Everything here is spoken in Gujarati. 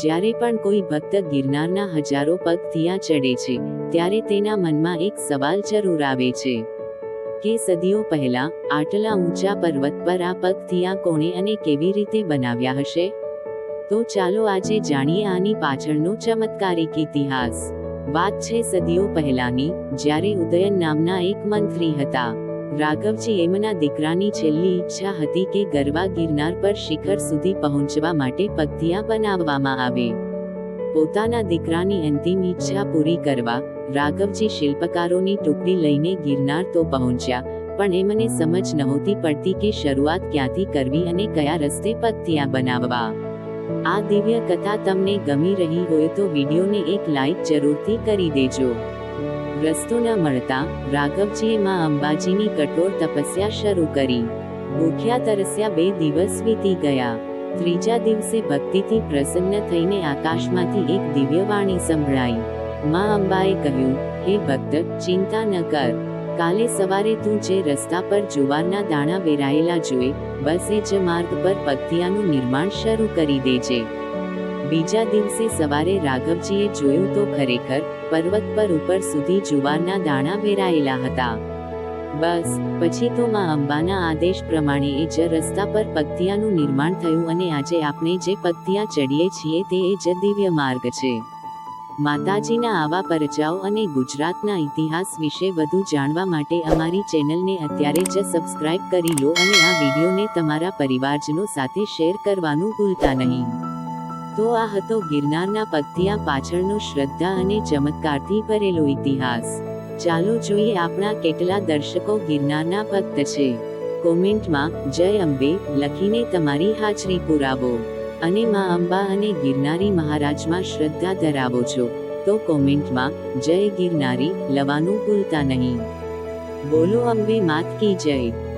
જ્યારે પણ કોઈ ભક્ત ગિરનારના હજારો પગથિયા ચડે છે, ત્યારે તેના મનમાં એક સવાલ જરૂર આવે છે. કે સદીઓ પહેલા, આટલા ઊંચા પર્વત પર આ પગથિયા કોણે અને કેવી રીતે બનાવ્યા હશે? તો ચાલો આજે જાણીએ આની પાછળનો ચમત્કારિક ઇતિહાસ. વાત છે સદીઓ પહેલાની, જ્યારે ઉદયન નામના એક મંત્રી હતા. રાઘવજી એમના દીકરાની છેલ્લી ઈચ્છા હતી કે ગરવા ગિરનાર પર શિખર સુધી પહોંચવા માટે પગથિયા બનાવવામાં આવે. પોતાના દીકરાની અંતિમ ઈચ્છા પૂરી કરવા રાઘવજી શિલ્પકારોની ટુકડી લઈને ગિરનાર તો પહોંચ્યા, પણ એમને સમજ નહોતી પડતી કે શરૂઆત ક્યાંથી કરવી અને કયા રસ્તે પગથિયા બનાવવા. આ દિવ્ય કથા તમને ગમી રહી હોય તો વિડીયોને એક લાઈક જરૂરથી કરી દેજો. રસ્તો ન મળતા રાઘવજીએ માં અંબાજીની કઠોર તપસ્યા શરૂ કરી. ભૂખ્યા તરસ્યા બે દિવસ વીતી ગયા. ત્રીજા દિવસે ભક્તિથી પ્રસન્ન થઈને આકાશમાંથી એક દિવ્ય વાણી સંભળાઈ. માં અંબાએ કહ્યું, હે ભક્ત, ચિંતા ન કર. કાલે સવારે તું જે રસ્તા પર જુવારના દાણા વેરાયેલા જોઈ બસ એ જ માર્ગ પર પગથિયાનું નિર્માણ શરૂ કરી દેજે. બીજા દિવસે સવારે રાઘવજીએ જોયું તો ખરેખર પર્વત પર ઉપર સુધી જુવારના દાણા વેરાયેલા હતા. બસ, પછી તો માં અંબાના આદેશ પ્રમાણે એ જ રસ્તા પર પગથિયાનું નિર્માણ થયું અને આજે આપણે જે પગથિયા ચડીએ છીએ તે એ જ દિવ્ય માર્ગ છે. માતાજીના આવા પરચાઓ અને ગુજરાતના ઇતિહાસ વિશે વધુ જાણવા માટે અમારી ચેનલને અત્યારે જ સબસ્ક્રાઇબ કરી લો અને આ વિડીયોને તમારા પરિવારજનો સાથે શેર કરવાનું ભૂલતા નહીં. તો આ હતો ગિરનારના પગથિયા પાછળનો શ્રદ્ધા અને ચમત્કારથી ભરેલો ઇતિહાસ. ચાલો જોઈએ આપણા કેટલા દર્શકો ગિરનારના ભક્ત છે. કોમેન્ટમાં, જય અંબે લખીને તમારી હાજરી પુરાવો. અને માં અંબા અને ગિરનારી મહારાજમાં શ્રદ્ધા ધરાવો છો. તો કોમેન્ટમાં, જય ગિરનારી લવાનું ભૂલતા નહીં. બોલો અંબે, માત કી જય.